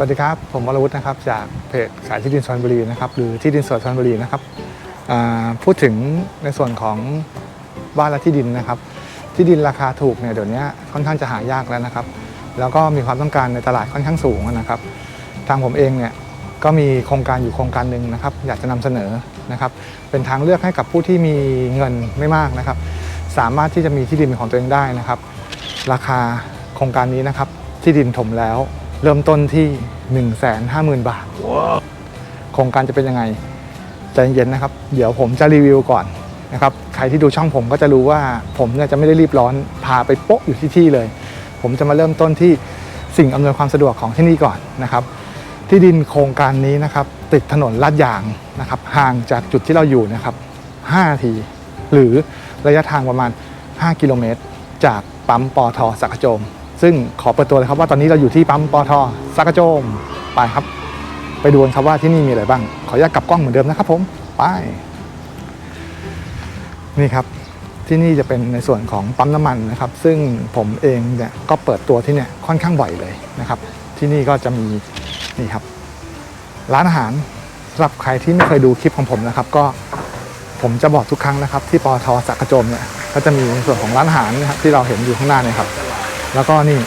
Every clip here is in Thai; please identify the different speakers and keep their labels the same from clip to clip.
Speaker 1: สวัสดีครับ ผมวรวุฒินะครับจากเพจขายที่ดินสุพรรณบุรีนะครับหรือที่ดินสดสุพรรณบุรีนะครับพูดถึงในส่วนของบ้านและที่ดินนะครับ ที่ดินราคาถูกเนี่ยเดี๋ยวนี้ค่อนข้างจะหายากแล้วนะครับ แล้วก็มีความต้องการในตลาดค่อนข้างสูงนะครับ ทางผมเองเนี่ยก็มีโครงการอยู่โครงการหนึ่งนะครับ อยากจะนำเสนอนะครับ เป็นทางเลือกให้กับผู้ที่มีเงินไม่มากนะครับ สามารถที่จะมีที่ดินเป็นของตัวเองได้นะครับ ราคาโครงการนี้นะครับที่ดินถมแล้ว เริ่มต้นที่ 150,000 บาท โครงการจะเป็นยังไง ใจเย็นๆนะครับ เดี๋ยวผมจะรีวิวก่อนนะครับ ใครที่ดูช่องผมก็จะรู้ว่าผมเนี่ยจะไม่ได้รีบร้อน พาไปโป๊ะอยู่ที่ที่เลย ผมจะมาเริ่มต้นที่สิ่งอำนวยความสะดวกของที่นี่ก่อนนะครับ ที่ดินโครงการนี้นะครับ ติดถนนลาดยางนะครับ ห่างจากจุดที่เราอยู่นะครับ5นาที หรือระยะทางประมาณ 5 กิโลเมตร จากปั๊มปอทสักกระโจม ซึ่งขอเปิดตัวเลยครับว่าตอนนี้เราอยู่ที่ปั๊มปอทสักกระโจมไปครับ ไปดูกันครับว่าที่นี่มีอะไรบ้าง ขออนุญาตกลับกล้องเหมือนเดิมนะครับผมไปนี่ครับที่นี่จะเป็นในส่วนของปั๊มน้ำมันนะครับ ซึ่งผมเองเนี่ยก็เปิดตัวที่เนี่ยค่อนข้างบ่อยเลยนะครับ ที่นี่ก็จะมีนี่ครับ ร้านอาหารสำหรับใครที่ไม่เคยดูคลิปของผมนะครับ ก็ผมจะบอกทุกครั้งนะครับ ที่ปอทสักกระโจมเนี่ยก็จะมีในส่วนของร้านอาหารนะครับที่เราเห็นอยู่ข้างหน้าเนี่ยครับ แล้วก็นี่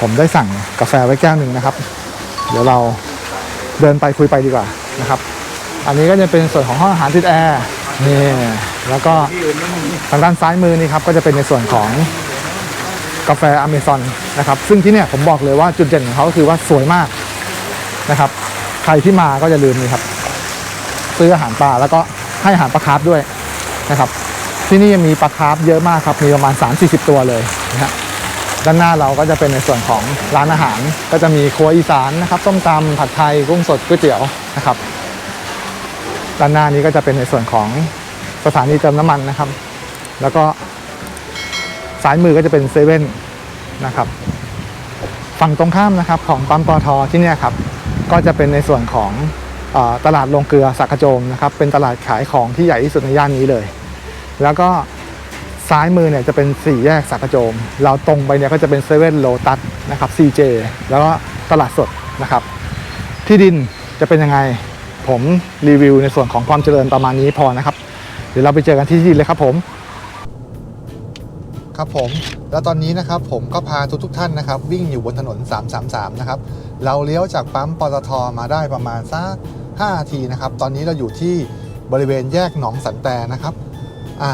Speaker 1: ผมได้สั่งกาแฟไว้แก้วหนึ่งนะครับ เดี๋ยวเราเดินไปคุยไปดีกว่านะครับ อันนี้ก็จะเป็นส่วนของห้องอาหารติดแอร์นี่แล้วก็ทางด้านซ้ายมือนี่ครับก็จะเป็นในส่วนของกาแฟอเมซอนนะครับซึ่งที่เนี่ยผมบอกเลยว่าจุดเด่นของเขาคือว่าสวยมากนะครับ ใครที่มาก็อย่าลืมนี่ครับ ซื้ออาหารปลาแล้วก็ให้อาหารปลาคาร์ฟด้วยนะครับ ที่นี่ยังมีปลาคาร์ฟเยอะมากครับ มีประมาณ 3-40 ตัวเลยนะฮะ ด้านหน้าเราก็จะเป็นในส่วนของร้านอาหาร ก็จะมีครัวอีสานนะครับส้มตำผัดไทยกุ้งสดก๋วยเตี๋ยวนะครับด้านหน้านี้ก็จะเป็นในส่วนของสถานีเติมน้ำมันนะครับ แล้วก็ซ้ายมือก็จะเป็นเซเว่นนะครับฝั่งตรงข้ามนะครับของปั๊มปอทที่นี่ครับก็จะเป็นในส่วนของออตลาดโรงเกลือสักกระโจมนะครับเป็นตลาดขายของที่ใหญ่ที่สุดในย่านนี้เลย แล้วก็ ซ้ายมือเนี่ยจะเป็นสี่แยกสักกระโจม เราตรงไปเนี่ยก็จะเป็นเซเว่นโลตัสนะครับ CJ แล้วก็ตลาดสดนะครับ ที่ดินจะเป็นยังไงผมรีวิวในส่วนของความเจริญประมาณนี้พอนะครับ เดี๋ยวเราไปเจอกันที่ที่ดินเลยครับผม ครับผม แล้วตอนนี้นะครับผมก็พาทุกทุกท่านนะครับ วิ่งอยู่บนถนน 333 นะครับ เราเลี้ยวจากปั๊มปตทมาได้ประมาณสัก5นาทีนะครับ ตอนนี้เราอยู่ที่บริเวณแยกหนองสันแตนะครับ อ่า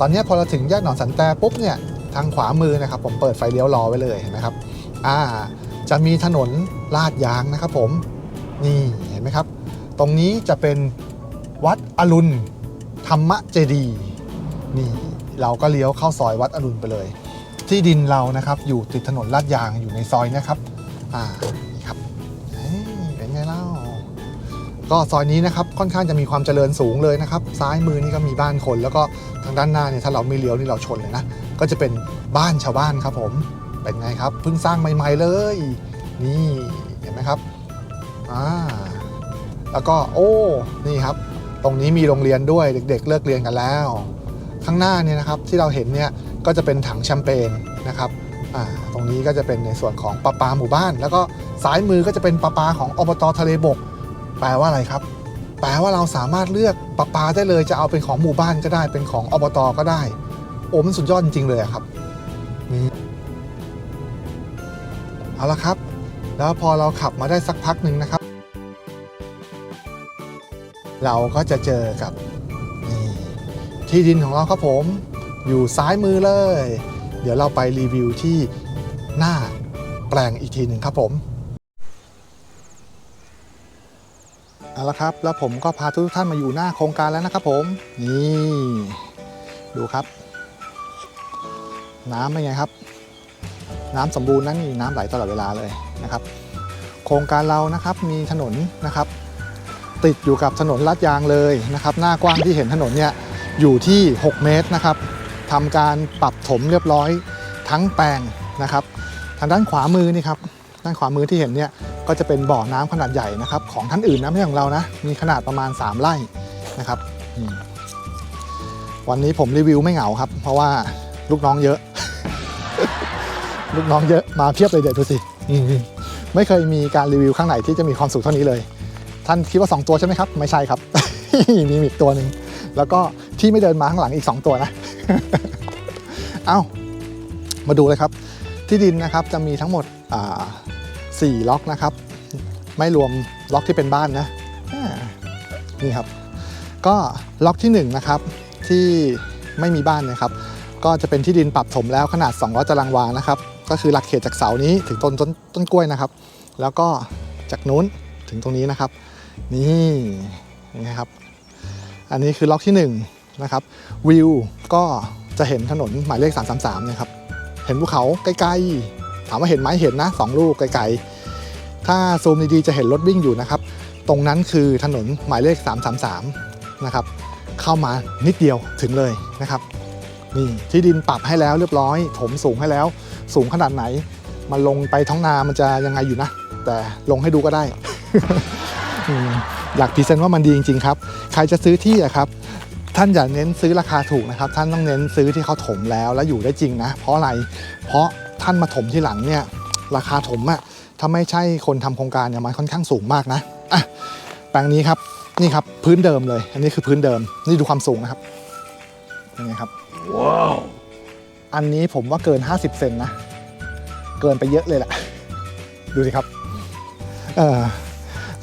Speaker 1: ตอนนี้พอเราถึงแยกหนองสันแตปุ๊บเนี่ยทางขวามือนะครับ ผมเปิดไฟเลี้ยวรอไว้เลยเห็นะครับอ่าจะมีถนนลาดยางนะครับ ผมนี่เห็นไหมครับ ตรงนี้จะเป็นวัดอรุณธรรมเจดีนี่เราก็เลี้ยวเข้าซอยวัดอรุณไปเลย ที่ดินเรานะครับอยู่ติดถนนลาดยางอยู่ในซอยนะครับอ่า ก็ซอยนี้นะครับค่อนข้างจะมีความเจริญสูงเลยนะครับ ซ้ายมือนี่ก็มีบ้านคน แล้วก็ทางด้านหน้าเนี่ยถ้าเราไม่เลี้ยวนี่เราชนเลยนะ ก็จะเป็นบ้านชาวบ้านครับผมเป็นไงครับเพิ่งสร้างใหม่ ๆเลย นี่เห็นไหมครับอ่าแล้วก็โอ้นี่ครับ ตรงนี้มีโรงเรียนด้วยเด็ก ๆ เลิกเรียนกันแล้ว ข้างหน้าเนี่ยนะครับที่เราเห็นเนี่ยก็จะเป็นถังแชมเปญนะครับอ่าตรงนี้ก็จะเป็นในส่วนของประปาหมู่บ้าน แล้วก็ซ้ายมือก็จะเป็นประปาของอบตทะเลบก แปลว่าอะไรครับ แปลว่าเราสามารถเลือกประปาได้เลยจะเอาเป็นของหมู่บ้านก็ได้ เป็นของอบตก็ได้ โอ้มันสุดยอดจริง ๆ เลยครับนี่เอาละครับ แล้วพอเราขับมาได้สักพักหนึ่งนะครับ เราก็จะเจอกับที่ดินของเราครับผมอยู่ซ้ายมือเลย เดี๋ยวเราไปรีวิวที่หน้าแปลงอีกทีหนึ่งครับผม เอาละครับ แล้วผมก็พาทุกท่านมาอยู่หน้าโครงการแล้วนะครับผม นี่ ดูครับ น้ำเป็นไงครับ น้ำสมบูรณ์นั้นมีน้ำไหลตลอดเวลาเลยนะครับ โครงการเรานะครับมีถนนนะครับ ติดอยู่กับถนนลาดยางเลยนะครับ หน้ากว้างที่เห็นถนนเนี่ยอยู่ที่ 6 เมตรนะครับทำการปรับถมเรียบร้อยทั้งแปลงนะครับ ทางด้านขวามือนี่ครับด้านขวามือที่เห็นเนี่ย ก็จะเป็นบ่อน้ำขนาดใหญ่นะครับ ของท่านอื่นนะไม่ใช่ของเรานะ มีขนาดประมาณ 3 ไร่นะครับ วันนี้ผมรีวิวไม่เหงาครับ เพราะว่าลูกน้องเยอะ ลูกน้องเยอะมาเพียบเลยเดี๋ยวดูสิไม่เคยมีการรีวิวข้างไหนที่จะมีความสูงเท่านี้เลย ท่านคิดว่า 2 ตัวใช่ไหมครับ ไม่ใช่ครับ มีอีกตัวหนึ่งแล้วก็ที่ไม่เดินมาข้างหลังอีก 2 ตัวนะ เอ้ามาดูเลยครับ ที่ดินนะครับจะมีทั้งหมด อ่าสี่ล็อกนะครับ ไม่รวมล็อกที่เป็นบ้านนะนี่ครับ ก็ล็อกที่1นงนะครับที่ไม่มีบ้านนะครับ ก็จะเป็นที่ดินปรับถมแล้วขนาด 200ตารางวานะครับ ก็คือหลักเขตจากเสานี้ถึงต้นต้นต้นกล้วยนะครับ แล้วก็จากนู้นถึงตรงนี้นะครับ นี่นี่ครับ อันนี้คือล็อกที่1นะครับวิวก็จะเห็นถนนหมายเลข 333นะครับเห็นภูเขาใกล้ๆถามว่าเห็นไหมเห็นนะสองลูกไกลๆ ถ้าซูมดีๆจะเห็นรถวิ่งอยู่นะครับ ตรงนั้นคือถนนหมายเลข 333 นะครับ เข้ามานิดเดียวถึงเลยนะครับ นี่ที่ดินปรับให้แล้วเรียบร้อย ถมสูงให้แล้ว สูงขนาดไหน มันลงไปท้องนามันจะยังไงอยู่นะ แต่ลงให้ดูก็ได้ อยากพรีเซนต์ว่ามันดีจริง ๆ ครับ ใครจะซื้อที่อะครับท่านอย่าเน้นซื้อราคาถูกนะครับ ท่านต้องเน้นซื้อที่เขาถมแล้วแล้วอยู่ได้จริงนะ เพราะอะไร เพราะท่านมาถมที่หลังเนี่ย ราคาถมอะ ถ้าไม่ใช่คนทำโครงการเนี่ยมันค่อนข้างสูงมากนะอะแปลงนี้ครับนี่ครับพื้นเดิมเลย อันนี้คือพื้นเดิม นี่ดูความสูงนะครับยังไงครับ
Speaker 2: ว้าว
Speaker 1: อันนี้ผมว่าเกิน 50 เซนนะ เกินไปเยอะเลยแหละ ดูสิครับเออ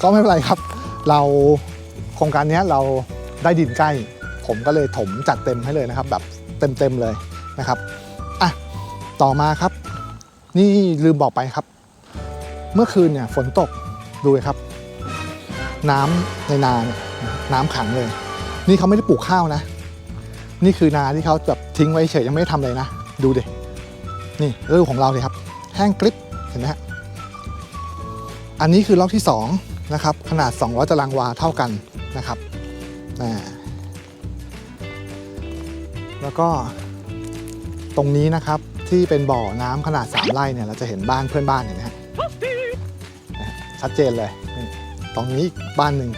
Speaker 1: ก็ไม่เป็นไรครับ เราโครงการเนี้ยเราได้ดินใกล้ ผมก็เลยถมจัดเต็มให้เลยนะครับ แบบเต็มๆเลยนะครับอะต่อมาครับ นี่ลืมบอกไปครับ เมื่อคืนเนี่ยฝนตกดูเลยครับ น้ำในนาเนี่ยน้ำขังเลย นี่เขาไม่ได้ปลูกข้าวนะ นี่คือนาที่เขาแบบทิ้งไว้เฉยยังไม่ได้ทำเลยนะ ดูดินี่ฤดูของเราเลยครับ แห้งกริบเห็นไหมฮะอันนี้คือล็อกที่2นะครับขนาด 200ตารางวาเท่ากันนะครับอ่แล้วก็ตรงนี้นะครับที่เป็นบ่อน้ำขนาด 3 ไร่เนี่ยเราจะเห็นบ้านเพื่อนบ้านเห็นไหมฮะ ชัดเจนเลยนี่ตรงนี้อีกบ้านหนึ่ง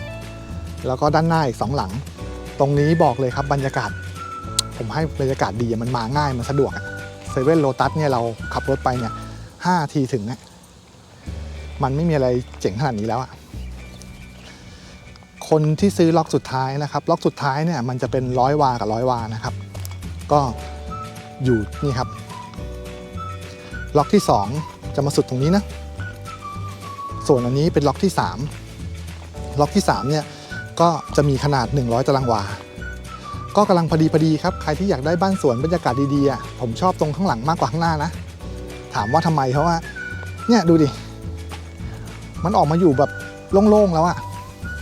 Speaker 1: แล้วก็ด้านหน้าอีกสองหลัง ตรงนี้บอกเลยครับบรรยากาศ ผมให้บรรยากาศดีอะมันมาง่ายมันสะดวกเซเว่นโลตัสเนี่ยเราขับรถไปเนี่ยห้าทีถึงนะมันไม่มีอะไรเจ๋งขนาดนี้แล้วอะคนที่ซื้อล็อกสุดท้ายนะครับล็อกสุดท้ายเนี่ยมันจะเป็นร้อยวากับร้อยวานะครับ ก็อยู่นี่ครับ ล็อกที่ 2 จะมาสุดตรงนี้นะ ส่วนอันนี้เป็นล็อกที่ 3 ล็อกที่ 3 เนี่ยก็จะมีขนาด 100 ตารางวา ก็กำลังพอดีพอดีครับ ใครที่อยากได้บ้านสวนบรรยากาศดีๆอะผมชอบตรงข้างหลังมากกว่าข้างหน้านะ ถามว่าทำไมเพราะว่า เนี่ยดูดิ มันออกมาอยู่แบบโล่งๆแล้วอะ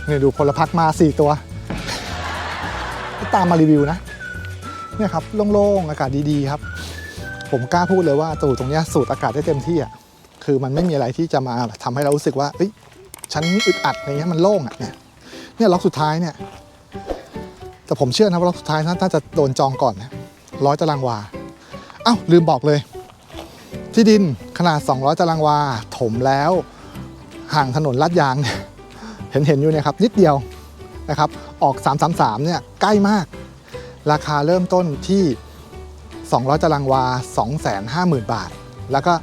Speaker 1: เนี่ยดูพลพักมา 4 ตัว ตามมารีวิวนะ เนี่ยครับโล่งๆอากาศดีๆครับ ผมกล้าพูดเลยว่าตูตรงนี้สูดอากาศได้เต็มที่อะ คือมันไม่มีอะไรที่จะมาทำให้เรารู้สึกว่าเอ้ยฉันอึดอัดอะไรเงี้ยมันโล่งอะเนี่ยเนี่ยล็อกสุดท้ายเนี่ยแต่ผมเชื่อนะว่าล็อกสุดท้ายน่าจะโดนจองก่อนนะร้อยตารางวาเอ้าลืมบอกเลย ที่ดินขนาด 200 ตารางวา ถมแล้วห่างถนนลาดยางเนี่ยเห็นเห็นอยู่เนี่ยครับนิดเดียวนะครับ ออก 333เนี่ยใกล้มาก ราคาเริ่มต้นที่ 200 ตารางวา 250,000 บาท แล้วก็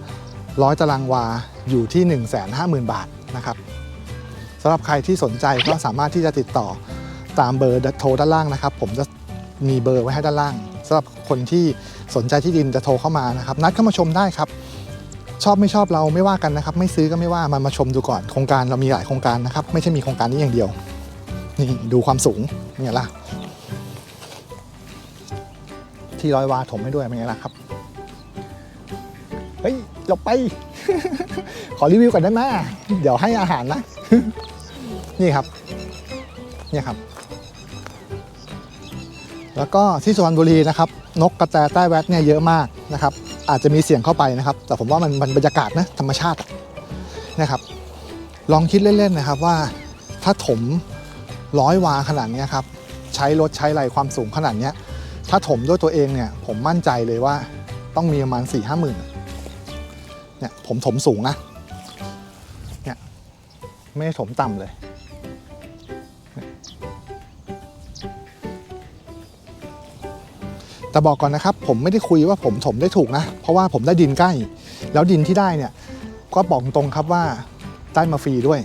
Speaker 1: 100ตารางวาอยู่ที่ 150,000 บาทนะครับสำหรับใครที่สนใจก็สามารถที่จะติดต่อตามเบอร์โทรด้านล่างนะครับ ผมจะมีเบอร์ไว้ให้ด้านล่างสำหรับคนที่สนใจที่ดินจะโทรเข้ามานะครับ นัดเข้ามาชมได้ครับ ชอบไม่ชอบเราไม่ว่ากันนะครับ ไม่ซื้อก็ไม่ว่ามามาชมดูก่อนโครงการเรามีหลายโครงการนะครับ ไม่ใช่มีโครงการนี้อย่างเดียว นี่ดูความสูงเนี่ยล่ะที่ร้อยวาถมให้ด้วยเป็นไงล่ะครับเฮ้ย หลบไป ขอรีวิวก่อนได้ไหมเดี๋ยวให้อาหารนะ นี่ครับ เนี่ยครับ แล้วก็ที่สุพรรณบุรีนะครับ นกกระแตใต้แวดเนี่ยเยอะมากนะครับ อาจจะมีเสียงเข้าไปนะครับ แต่ผมว่ามันมันบรรยากาศนะธรรมชาตินะครับ ลองคิดเล่นๆนะครับว่าถ้าถมร้อยวาขนาดนี้ครับใช้รถใช้อะไรความสูงขนาดนี้ถ้าถมด้วยตัวเองเนี่ยผมมั่นใจเลยว่าต้องมีประมาณ4ี่ห้าหมื่น เนี่ยผมถมสูงนะเนี่ยไม่ได้ถมต่ำเลยแต่บอกก่อนนะครับ ผมไม่ได้คุยว่าผมถมได้ถูกนะ เพราะว่าผมได้ดินใกล้ แล้วดินที่ได้เนี่ยก็บอกตรงครับว่าได้มาฟรีด้วย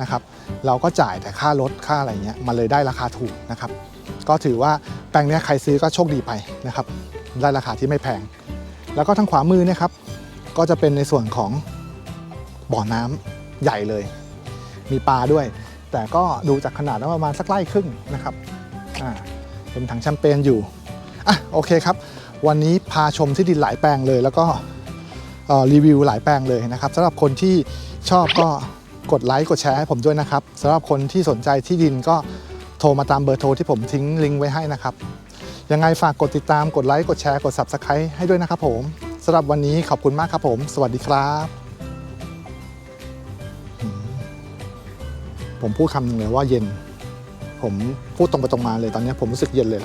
Speaker 1: นะครับ เราก็จ่ายแต่ค่ารถค่าอะไรเงี้ยมันเลยได้ราคาถูกนะครับ ก็ถือว่าแปลงนี้ใครซื้อก็โชคดีไปนะครับ ได้ราคาที่ไม่แพง แล้วก็ทางขวามือเนะครับ ก็จะเป็นในส่วนของบ่อน้ำใหญ่เลย มีปลาด้วย แต่ก็ดูจากขนาดแล้วประมาณสักไร่ครึ่งนะครับอ่าเป็นถังแชมเปญอยู่อะโอเคครับ วันนี้พาชมที่ดินหลายแปลงเลย แล้วก็รีวิวหลายแปลงเลยนะครับสำหรับคนที่ชอบก็กดไลค์กดแชร์ให้ผมด้วยนะครับสำหรับคนที่สนใจที่ดินก็โทรมาตามเบอร์โทรที่ผมทิ้งลิงก์ไว้ให้นะครับยังไงฝากกดติดตามกดไลค์กดแชร์กด Subscribe ให้ด้วยนะครับผม สำหรับวันนี้ขอบคุณมากครับผม สวัสดีครับ ผมพูดคำหนึ่งเลยว่าเย็น ผมพูดตรงไปตรงมาเลยตอนนี้ผมรู้สึกเย็นเลย